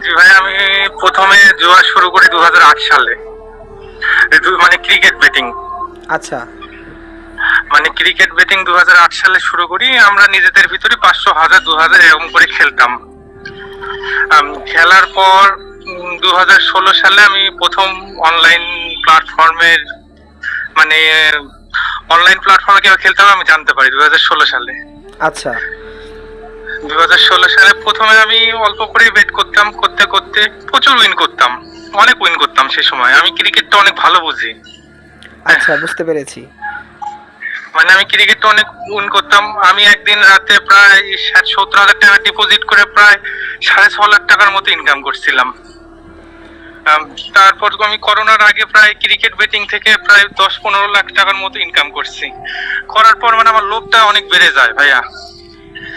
জি ভাই আমি প্রথমে জুয়া শুরু করি দু সালে। মানে ক্রিকেট বেটিং আচ্ছা। মানে ক্রিকেট বেটিং দু সালে শুরু করি আমরা নিজেদের ভিতরে পাঁচশো হাজার দু হাজার এরকম করে খেলতাম। খেলার পর দু হাজার ষোলো সালে আমি প্রথম অনলাইন প্ল্যাটফর্মের মানে অনলাইন প্ল্যাটফর্মে কীভাবে খেলতে হবে আমি জানতে পারি দুহাজার ষোলো সালে। আচ্ছা। দুই হাজার ষোলো সালে প্রথমে আমি অল্প করে বেট করতাম করতে করতে প্রচুর উইন করতাম অনেক উইন করতাম সেই সময়। আমি ক্রিকেটটা অনেক ভালো বুঝি। আচ্ছা বুঝতে পেরেছি। মানে আমি ক্রিকেটটা অনেক উইন করতাম। আমি একদিন রাতে প্রায় ষাট সত্তর হাজার টাকা ডিপোজিট করে প্রায় সাড়ে ছ লাখ টাকার মতো ইনকাম করছিলাম। তারপর আমি করোনার আগে প্রায় ক্রিকেট বেটিং থেকে প্রায় দশ পনেরো লাখ টাকার মতো ইনকাম করছি। করার পর মানে আমার লোভটা অনেক বেড়ে যায় ভাইয়া।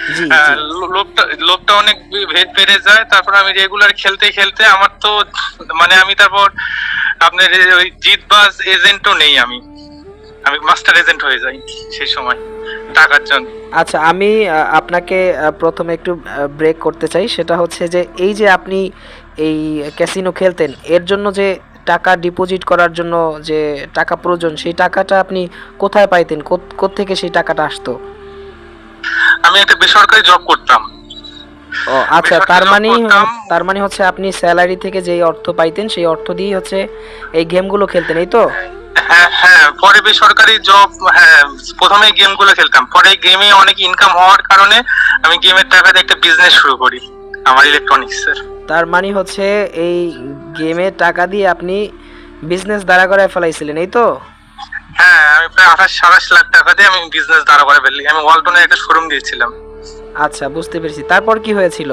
হ্যাঁ, জি। লো- লোভটা লোভটা অনেক ভেদ বেড়ে যায় তারপর আমি রেগুলার খেলতে খেলতে আমার তো মানে আমি তারপর আপনার ওই জিতবাজ এজেন্টও নেই আমি। আমি মাস্টার এজেন্ট হয়ে যাই সেই সময় টাকার জন্য। আচ্ছা আমি আপনাকে প্রথমে একটু ব্রেক করতে চাই। সেটা হচ্ছে যে এই যে আপনি এই ক্যাসিনো খেলতেন এর জন্য যে টাকা ডিপোজিট করার জন্য যে টাকা প্রয়োজন সেই টাকাটা আপনি কোথায় পাইতেন? থেকে সেই টাকাটা আসতো? আমি একটা বেসরকারি জব করতাম। ও আচ্ছা তার মানে তার মানে হচ্ছে আপনি স্যালারি থেকে যেই অর্থ পাইতেন সেই অর্থ দিয়েই হচ্ছে এই গেমগুলো খেলতেন এই তো? হ্যাঁ হ্যাঁ পরে বেসরকারি জব হ্যাঁ প্রথমে গেমগুলো খেলতাম। পরে গেমে অনেক ইনকাম হওয়ার কারণে আমি গেমের টাকা দিয়ে একটা বিজনেস শুরু করি আমার ইলেকট্রনিক্সের তার মানে হচ্ছে এই গেমের টাকা দিয়ে আপনি বিজনেস দাঁড়া করে ফেলাইছিলেন এই তো? হ্যাঁ আমি প্রায় আঠাশ সাতাশ লাখ টাকা দিয়ে আমি বিজনেস দাঁড়া করে ফেলি আমি ওয়ালটনে একটা শোরুম দিয়েছিলাম। আচ্ছা বুঝতে পেরেছি। তারপর কি হয়েছিল?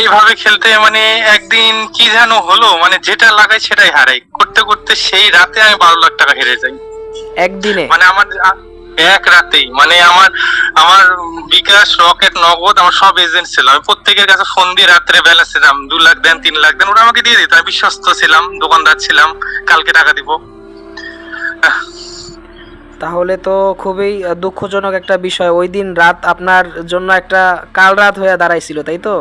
এইভাবে খেলতে মানে একদিন কি যেন হলো মানে যেটা লাগাই সেটাই হারাই। করতে করতে সেই রাতে আমি বারো লাখ টাকা হেরে যাই। একদিনে? মানে আমার এক রাতেই। মানে আমার আমার বিকাশ রকেট নগদ আমার সব এজেন্ট ছিল। আমি প্রত্যেকের কাছে ফোন দিয়ে রাত্রে বেলা ছিলাম। দু লাখ দেন তিন লাখ দেন ওরা আমাকে দিয়ে দিত। আমি বিশ্বস্ত ছিলাম দোকানদার ছিলাম কালকে টাকা দিব। তাহলে তো খুবই দুঃখজনক একটা বিষয়। ওই দিন রাত আপনার জন্য একটা কাল রাত হয়ে দাঁড়াইছিল তাই তো?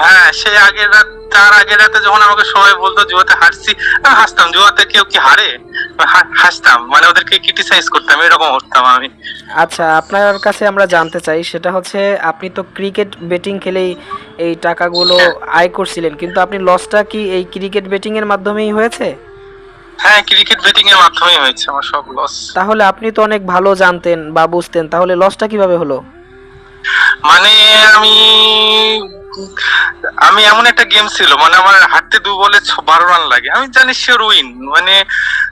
হ্যাঁ সেই আগের রাত তার আগের রাতে যখন আমাকে সবাই বলতো জুয়াতে আমি হাসতাম। জুয়াতে কেউ কি হারে? হাসতাম। মানে ওদেরকে ক্রিটিসাইজ করতাম এরকম করতাম আমি। আচ্ছা আপনার কাছে আমরা জানতে চাই সেটা হচ্ছে আপনি তো ক্রিকেট বেটিং খেলেই এই টাকাগুলো আয় করছিলেন কিন্তু আপনি লসটা কি এই ক্রিকেট বেটিং এর মাধ্যমেই হয়েছে? হ্যাঁ ক্রিকেট বেটিং এর মাধ্যমেই হয়েছে আমার সব লস তাহলে আপনি তো অনেক ভালো জানতেন বা বুঝতেন তাহলে লসটা কীভাবে হলো? মানে আমি আমি এমন একটা গেম ছিল মানে আমার হাঁটতে দু বলে বারো রান লাগে। আমি জানি শিওর উইন মানে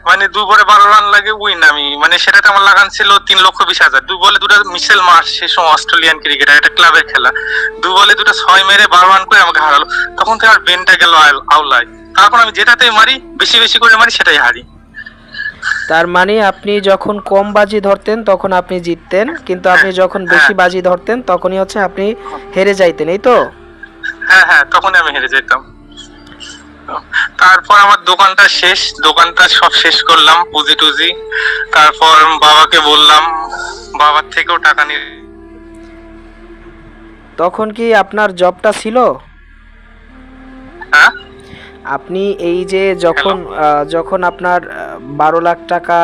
মানে দু বলে বারো রান লাগে উইন আমি। মানে সেটাতে আমার লাগান ছিল তিন লক্ষ বিশ হাজার। দু বলে দুটো মিশেল মার্চ সে সময় অস্ট্রেলিয়ান ক্রিকেটার একটা ক্লাবের খেলা। দু বলে দুটো ছয় মেরে বারো রান করে আমাকে হারালো। তখন থেকে আর বেনটা গেল আল- তারপর আমি যেটাতেই মারি বেশি বেশি করে মারি সেটাই হারি। তার মানে আপনি যখন কম বাজি ধরতেন তখন আপনি জিততেন কিন্তু আপনি যখন বেশি বাজি ধরতেন তখনই হচ্ছে আপনি হেরে যাইতেন এই তো? হ্যাঁ হ্যাঁ তখন আমি হেরে যেতাম। তারপর আমার দোকানটা শেষ দোকানটা সব শেষ করলাম পুঁজি টুজি। তারপর বাবাকে বললাম বাবার থেকেও টাকা নিয়ে তখন কি আপনার জবটা ছিল? হ্যাঁ? আপনি এই যে যখন যখন আপনার বারো লাখ টাকা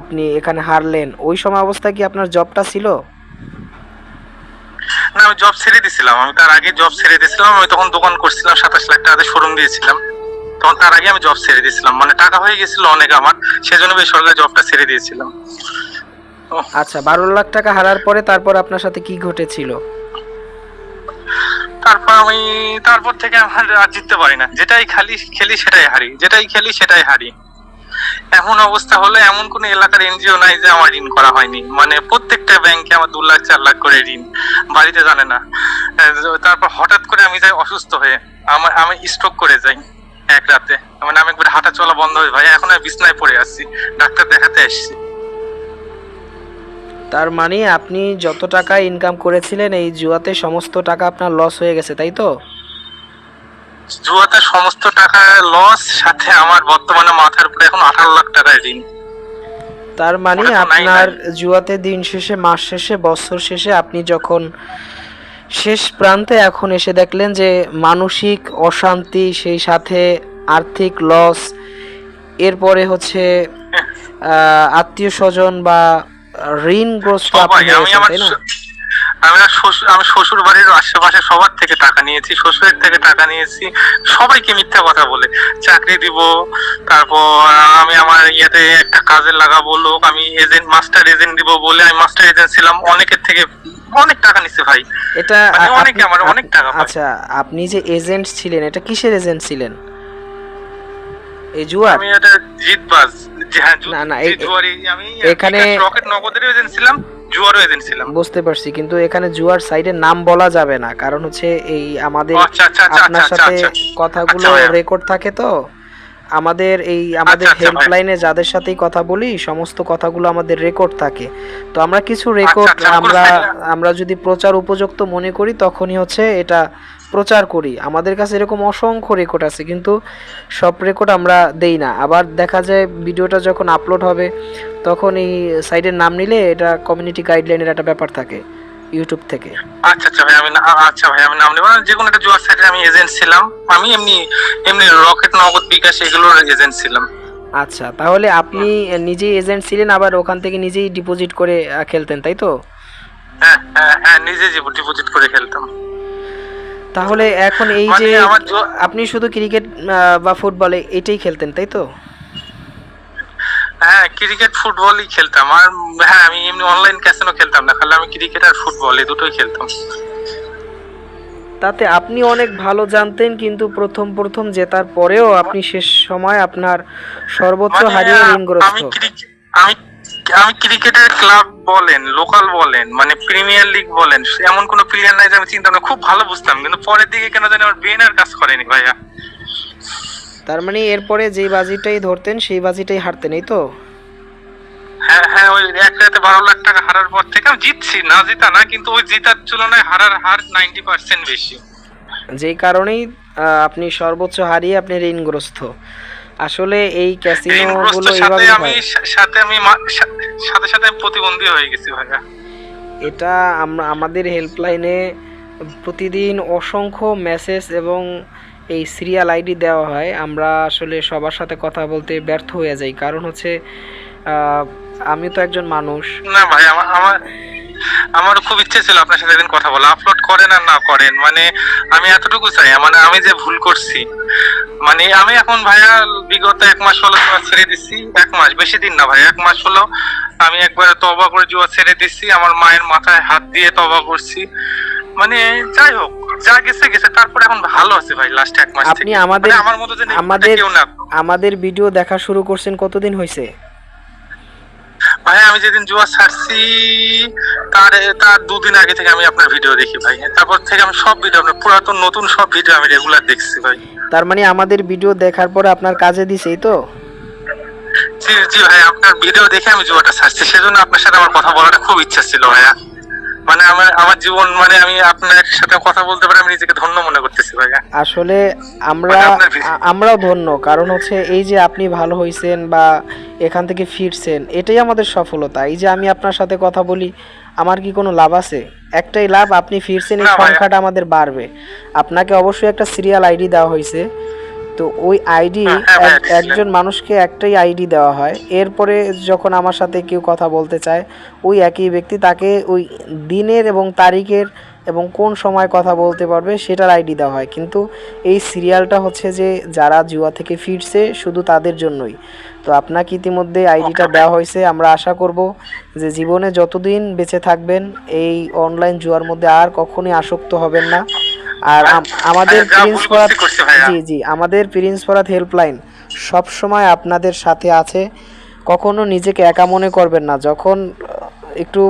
আপনি এখানে হারলেন ওই সময় অবস্থায় কি আপনার জবটা ছিল? না আমি জব ছেড়ে দিয়েছিলাম আমি তার আগে জব ছেড়ে দিয়েছিলাম আমি তখন দোকান করছিলাম সাতাশ লাখ টাকাতে শোরুম দিয়েছিলাম। তখন তার আগে আমি জব ছেড়ে দিয়েছিলাম মানে টাকা হয়ে গেছিল অনেক আমার সেজন্য বেসরকারি জবটা ছেড়ে দিয়েছিলাম। আচ্ছা বারো লাখ টাকা হারার পরে তারপর আপনার সাথে কি ঘটেছিল? তারপর আমি তারপর থেকে আমার আর জিততে পারি না। যেটাই খালি, খেলি সেটাই হারি। যেটাই খেলি, সেটাই হারি। এমন অবস্থা হলো এমন কোন এলাকার এনজিও নাই যে আমার ঋণ করা হয়নি। মানে প্রত্যেকটা ব্যাংকে আমার দু লাখ, চার লাখ করে ঋণ। বাড়িতে জানে না। তারপর হঠাৎ করে আমি যাই অসুস্থ হয়ে, আমার, আমি স্ট্রোক করে যাই এক রাতে। মানে আমি একবার হাঁটা চলা বন্ধ হয়ে, ভাই, এখন আমি বিছনায় পড়ে আসছি ডাক্তার দেখাতে এসেছি তার মানে আপনি যত টাকা ইনকাম করেছিলেন এই জুয়াতে সমস্ত টাকা আপনার লস হয়ে গেছে তাই তো? জুয়াতে সমস্ত টাকা লস সাথে আমার বর্তমানে মাথার উপরে এখন আঠারো লাখ টাকা ঋণ। তার মানে আপনার জুয়াতে দিন শেষে মাস শেষে বছর শেষে আপনি যখন শেষ প্রান্তে এখন এসে দেখলেন যে মানসিক অশান্তি সেই সাথে আর্থিক লস এরপরে হচ্ছে আত্মীয় স্বজন বা ঋণগ্রস্ত আপনি আমি হয়েছেন, আমার তাই না? আমার শ্বশুর আমি শ্বশুর বাড়ির আশেপাশে সবার থেকে টাকা নিয়েছি শ্বশুরের থেকে টাকা নিয়েছি। সবাইকে মিথ্যা কথা বলে চাকরি দিব তারপর আমি আমার ইয়েতে একটা কাজে লাগাবো লোক আমি এজেন্ট মাস্টার এজেন্ট দিব বলে আমি মাস্টার এজেন্ট ছিলাম অনেকের থেকে অনেক টাকা নিচ্ছে ভাই। এটা মানে অনেকে আমার অনেক টাকা আচ্ছা আপনি যে এজেন্ট ছিলেন এটা কিসের এজেন্ট ছিলেন? এই জুয়ার? আমি এটা জিতবাজ হ্যাঁ না, না, আমি এখানে- রকেট নগদের এজেন্ট ছিলাম জুয়ারও এজেন্ট ছিলাম। বুঝতে পারছি কিন্তু এখানে জুয়ার সাইডের নাম বলা যাবে না কারণ হচ্ছে এই আমাদের আচ্ছা আচ্ছা আচ্ছা আপনার সাথে কথাগুলো রেকর্ড থাকে তো? আমাদের এই আমাদের আচ্ছা, আচ্ছা ভাই। হেল্পলাইনে যাদের সাথেই কথা বলি সমস্ত কথাগুলো আমাদের রেকর্ড থাকে। তো আমরা কিছু রেকর্ড আচ্ছা, আমরা আমরা যদি প্রচার উপযুক্ত মনে করি তখনই হচ্ছে এটা প্রচার করি। আমাদের কাছে এরকম অসংখ্য রেকর্ড আছে কিন্তু সব রেকর্ড আমরা দেই না। আবার দেখা যায় ভিডিওটা যখন আপলোড হবে তখন এই সাইডের নাম নিলে এটা কমিউনিটি গাইডলাইনের একটা ব্যাপার থাকে। ইউটিউব থেকে। আচ্ছা আচ্ছা ভাই আমি আচ্ছা ভাই আমি নাম নেব। যে কোনো একটা জুয়ার সাইডে আমি এজেন্ট ছিলাম। আমি এমনি এমনি রকেট নগদ বিকাশ এগুলোর এজেন্ট ছিলাম। আচ্ছা তাহলে আপনি নিজেই এজেন্ট ছিলেন আবার ওখান থেকে নিজেই ডিপোজিট করে খেলতেন তাই তো? হ্যাঁ হ্যাঁ হ্যাঁ নিজে ডিপোজিট করে খেলতাম। তাহলে এখন এই মানে যে আপনি শুধু ক্রিকেট বা ফুটবলে এটাই খেলতেন তাই তো? হ্যাঁ ক্রিকেট ফুটবলই খেলতাম। আর হ্যাঁ আমি এমনি অনলাইন ক্যাসিনো খেলতাম না খালি আমি ক্রিকেট আর ফুটবল এই দুটোই খেলতাম। তাতে আপনি অনেক ভালো জানতেন কিন্তু প্রথম প্রথম জেতার পরেও আপনি শেষ সময় আপনার সর্বোচ্চ মানে, হারিয়ে ঋণগ্রস্ত। আমি আমি আমি ক্রিকেটের ক্লাব বলেন লোকাল বলেন মানে প্রিমিয়ার লিগ বলেন এমন কোনো প্লেয়ার নাই যে আমি চিন্তা না খুব ভালো বুঝতাম কিন্তু পরের দিকে কেন জানি আমার ব্রেন আর কাজ করেনি ভাইয়া। তার মানে এরপরে যেই বাজিটাই ধরতেন সেই বাজিটাই হারতেন এই তো? হ্যাঁ হ্যাঁ ওই এক বারো লাখ টাকা হারার পর থেকে আমি জিতছি না জিতা না কিন্তু ওই জেতার তুলনায় হারার হার নাইনটি পার্সেন্ট বেশি। যেই কারণেই আপনি সর্বোচ্চ হারিয়ে আপনি ঋণগ্রস্ত। আসলে এই ক্যাসিনো গুলো সাথে এইভাবে আমি সাথে আমি সাথে সাথে প্রতিবন্ধী হয়ে গেছি ভাইয়া। এটা আমরা আমাদের হেল্পলাইনে প্রতিদিন অসংখ্য মেসেজ এবং এই সিরিয়াল আইডি দেওয়া হয়, আমরা আসলে সবার সাথে কথা বলতে ব্যর্থ হয়ে যাই। কারণ হচ্ছে আমি তো একজন মানুষ। না ভাই, আমার আমার, আমারও খুব ইচ্ছে ছিল আপনার সাথে একদিন কথা বলা। আপলোড করেন আর না করেন মানে আমি এতটুকু চাই। মানে আমি যে ভুল করছি মানে আমি এখন ভাইয়া বিগত এক মাস হলো জুয়া ছেড়ে দিচ্ছি এক মাস, বেশি দিন না ভাই, এক মাস হলো আমি একবার তবা করে জুয়া ছেড়ে দিচ্ছি আমার মায়ের মাথায় হাত দিয়ে তবা করছি। মানে যাই হোক যা গেছে গেছে। তারপরে এখন ভালো আছে ভাই লাস্ট এক মাস আপনি আমাদের মানে আমার মতো যে আমাদের আমাদের ভিডিও দেখা শুরু করছেন কতদিন হয়েছে ভাই আমি যেদিন জুয়া ছাড়ছি তার তার দুদিন আগে থেকে আমি আপনার ভিডিও দেখি ভাই। তারপর থেকে আমি সব ভিডিও আপনার পুরাতন নতুন সব ভিডিও আমি রেগুলার দেখছি ভাই। তার মানে আমাদের ভিডিও দেখার পরে আপনার কাজে দিছেই তো? জি জি ভাই আপনার ভিডিও দেখে আমি জুয়াটা ছাড়ছি। সেজন্য আপনার সাথে আমার কথা বলাটা খুব ইচ্ছা ছিল ভাইয়া। মানে আমার আমার জীবন মানে আমি আপনার সাথে কথা বলতে পারে আমি নিজেকে ধন্য মনে করতেছি ভাইয়া। আসলে আমরা মানে আমরাও ধন্য কারণ হচ্ছে এই যে আপনি ভালো হইছেন বা এখান থেকে ফিরছেন এটাই আমাদের সফলতা। এই যে আমি আপনার সাথে কথা বলি আমার কি কোনো লাভ আছে? একটাই লাভ আপনি ফিরছেন এই সংখ্যাটা আমাদের বাড়বে। আপনাকে অবশ্যই একটা সিরিয়াল আইডি দেওয়া হয়েছে তো ওই আইডি হ্যাঁ। একজন মানুষকে একটাই আইডি দেওয়া হয়। এরপরে যখন আমার সাথে কেউ কথা বলতে চায় ওই একই ব্যক্তি তাকে ওই দিনের এবং তারিখের এবং কোন সময় কথা বলতে পারবে সেটার আইডি দেওয়া হয়। কিন্তু এই সিরিয়ালটা হচ্ছে যে যারা জুয়া থেকে ফিরছে শুধু তাদের জন্যই। তো আপনাকে ইতিমধ্যে আইডিটা দেওয়া হয়েছে। আমরা আশা করব যে জীবনে যতদিন বেঁচে থাকবেন এই অনলাইন জুয়ার মধ্যে আর কখনোই আসক্ত হবেন না। আর আমাদের ভাইয়া, যা প্রিন্স ভুল ফরাদ করছি করছি ভাইয়া। জি জি আমাদের প্রিন্স ফরাদ হেল্পলাইন সব সময় আপনাদের সাথে আছে। কখনো নিজেকে একা মনে করবেন না। যখন একটু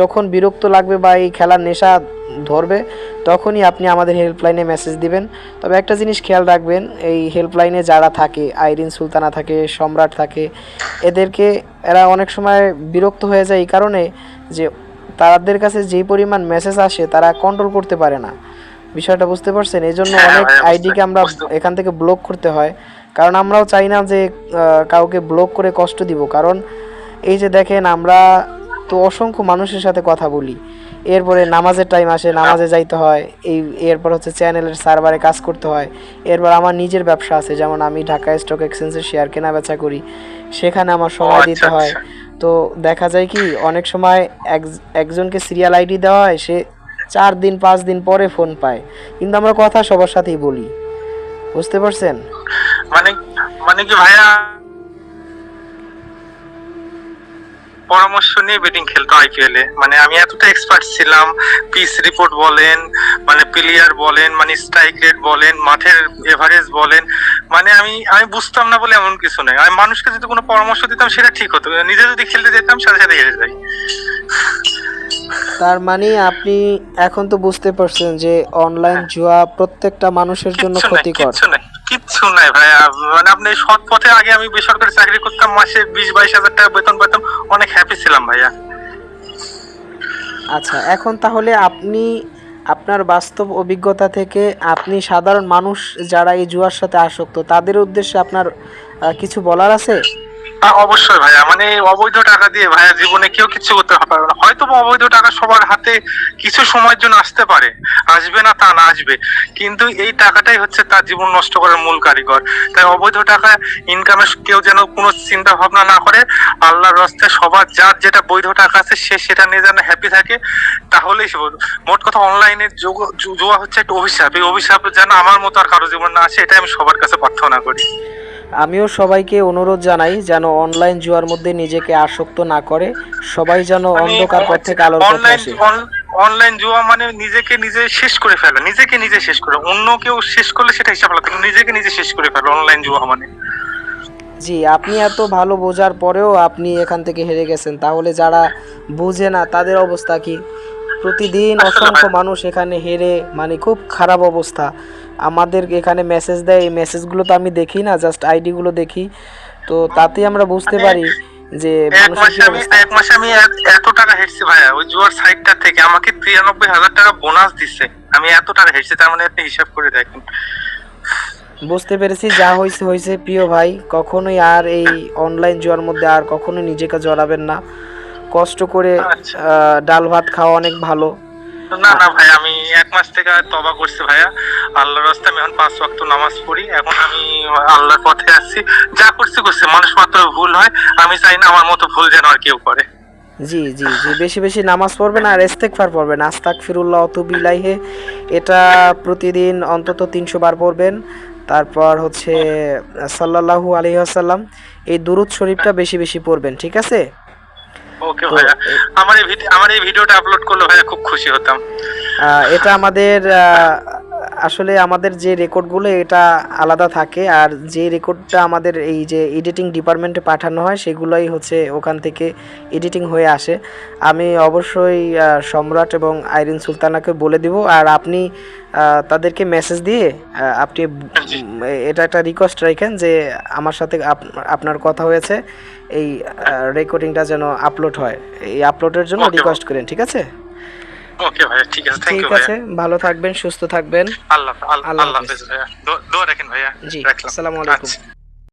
যখন বিরক্ত লাগবে বা এই খেলার নেশা ধরবে তখনই আপনি আমাদের হেল্পলাইনে মেসেজ দিবেন। তবে একটা জিনিস খেয়াল রাখবেন এই হেল্পলাইনে যারা থাকে আইরিন সুলতানা থাকে সম্রাট থাকে এদেরকে এরা অনেক সময় বিরক্ত হয়ে যায় এই কারণে যে তাদের কাছে যেই পরিমাণ মেসেজ আসে তারা কন্ট্রোল করতে পারে না। বিষয়টা বুঝতে পারছেন? এই জন্য হ্যাঁ অনেক আইডিকে আমরা এখান থেকে ব্লক করতে হয়। কারণ আমরাও চাই না যে কাউকে ব্লক করে কষ্ট দিব। কারণ এই যে দেখেন আমরা তো অসংখ্য মানুষের সাথে কথা বলি। এরপরে নামাজের টাইম আসে নামাজে যাইতে হয়। এই এরপর হচ্ছে চ্যানেলের সার্ভারে কাজ করতে হয়। এরপর আমার নিজের ব্যবসা আছে। যেমন আমি ঢাকা স্টক এক্সচেঞ্জের শেয়ার কেনা বেচা করি। সেখানে আমার সময় আচ্ছা, দিতে হয়। আচ্ছা। তো দেখা যায় কি অনেক সময় এক- একজনকে সিরিয়াল আইডি দেওয়া হয় সে চার দিন, পাঁচ দিন পরে ফোন পায়। কিন্তু আমরা কথা সবার সাথেই বলি। বুঝতে পারছেন? মানে মানে কি ভাইয়া পরামর্শ নিয়ে ব্যাটিং খেলতো আইপিএল এ? মানে আমি এতটা এক্সপার্ট ছিলাম পিস রিপোর্ট বলেন মানে প্লেয়ার বলেন মানে স্ট্রাইক রেট বলেন, মাঠের এভারেজ বলেন মানে আমি আমি বুঝতাম না বলে এমন কিছু নয় আমি মানুষকে যদি কোনো পরামর্শ দিতাম, সেটা ঠিক হতো। নিজে যদি খেলতে যেতাম, সাথে সাথে হেরে যাই। তার মানে আপনি এখন তো বুঝতে পারছেন যে অনলাইন জুয়া প্রত্যেকটা মানুষের জন্য ক্ষতিকর। কিচ্ছু নাই ভাইয়া। মানে আপনি সৎ পথে আগে আমি বেসরকারি চাকরি করতাম মাসে বিশ বাইশ হাজার টাকা বেতন পেতাম অনেক হ্যাপি ছিলাম ভাইয়া। আচ্ছা এখন তাহলে আপনি আপনার বাস্তব অভিজ্ঞতা থেকে আপনি সাধারণ মানুষ যারা এই জুয়ার সাথে আসক্ত তাদের উদ্দেশ্যে আপনার কিছু বলার আছে? অবশ্যই ভাইয়া। মানে অবৈধ টাকা দিয়ে ভাইয়া জীবনে কেউ কিছু করতে পারবে না। হয়তো অবৈধ টাকা সবার হাতে কিছু সময়ের জন্য আসতে পারে। আসবে না তা না আসবে। কিন্তু এই টাকাটাই হচ্ছে তার জীবন নষ্ট করার মূল কারিগর। তাই অবৈধ টাকা ইনকামের কেউ যেন কোনো চিন্তা ভাবনা না করে, আল্লাহর রাস্তায় সবার যার যেটা বৈধ টাকা আছে সে সেটা নিয়ে যেন হ্যাপি থাকে, তাহলেই মোট কথা অনলাইনে জুয়া হচ্ছে একটা অভিশাপ। এই অভিশাপ যেন আমার মতো আর কারও জীবন না আসে, এটাই আমি সবার কাছে প্রার্থনা করি। আমিও সবাইকে অনুরোধ জানাই যেন অনলাইন জুয়ার মধ্যে নিজেকে আসক্ত না করে সবাই যেন মানে অন্ধকার পথ থেকে আলোর পথে অনলাইন আসে। অনলাইন জুয়া মানে নিজেকে নিজে শেষ করে ফেলা নিজেকে নিজে শেষ করে। অন্য কেউ শেষ করলে সেটা হিসাব কিন্তু নিজেকে নিজে শেষ করে ফেলা অনলাইন জুয়া মানে। জি আপনি এত ভালো বোঝার পরেও আপনি এখান থেকে হেরে গেছেন। তাহলে যারা বুঝে না তাদের অবস্থা কি? প্রতিদিন অসংখ্য মানুষ এখানে হেরে মানে খুব খারাপ অবস্থা। আমাদের এখানে মেসেজ দেয় এই মেসেজগুলো তো আমি দেখি না জাস্ট আইডিগুলো দেখি। তো তাতেই আমরা বুঝতে পারি যে এক মাসে আমি অবস্থা। এক মাসে আমি এত- টাকা হেরছি ভাইয়া ওই জুয়ার সাইটটা থেকে। আমাকে তিরানব্বই হাজার টাকা বোনাস দিচ্ছে আমি এত টাকা হেরছি তার মানে আপনি হিসাব করে দেখেন। বুঝতে পেরেছি যা হয়েছে হয়েছে প্রিয় ভাই কখনোই আর এই অনলাইন জুয়ার মধ্যে আর কখনোই নিজেকে জড়াবেন না। কষ্ট করে আচ্ছা। ডাল ভাত খাওয়া অনেক ভালো। না না ভাই আমি এক মাস থেকে তবা করছি ভাইয়া। আল্লাহর রাস্তায় আমি এখন পাঁচ ওয়াক্ত নামাজ পড়ি। এখন আমি আল্লাহর পথে আসছি যা করছি করছি। মানুষ মাত্র ভুল হয়। আমি চাই না আমার মতো ভুল যেন আর কেউ করে। জি জি জি। বেশি বেশি নামাজ পড়বেন আর ইস্তেগফার পড়বেন। আস্তাক ফিরুল্লাহ অতুবিলাইহে। এটা প্রতিদিন অন্তত তিনশো বার পড়বেন। তারপর হচ্ছে সাল্লাল্লাহু আলাইহি আসাল্লাম এই দুরুদ শরীফটা বেশি বেশি পড়বেন ঠিক আছে? ওকে ভাইয়া। আমার এই আমার এই ভিডিওটা আপলোড করলে ভাইয়া খুব খুশি হতাম। আহ, এটা আমাদের আহ, আসলে আমাদের যে রেকর্ডগুলো এটা আলাদা থাকে। আর যে রেকর্ডটা আমাদের এই যে এডিটিং ডিপার্টমেন্টে পাঠানো হয় সেগুলোই হচ্ছে ওখান থেকে এডিটিং হয়ে আসে। আমি অবশ্যই সম্রাট এবং আইরিন সুলতানাকে বলে দিব। আর আপনি তাদেরকে মেসেজ দিয়ে আপনি এটা একটা রিকোয়েস্ট রাখেন যে আমার সাথে আপ- আপনার কথা হয়েছে। এই রেকর্ডিংটা যেন আপলোড হয়। এই আপলোডের জন্য রিকোয়েস্ট করেন ঠিক আছে? ওকে ভাইয়া ঠিক আছে থ্যাংক ইউ ভাইয়া। ভালো থাকবেন সুস্থ থাকবেন। আল্লাহ আল্লাহ হাফেজ। ভাইয়া। দোয়া- রাখেন ভাইয়া। জি আসসালামু আলাইকুম। আচ্ছা।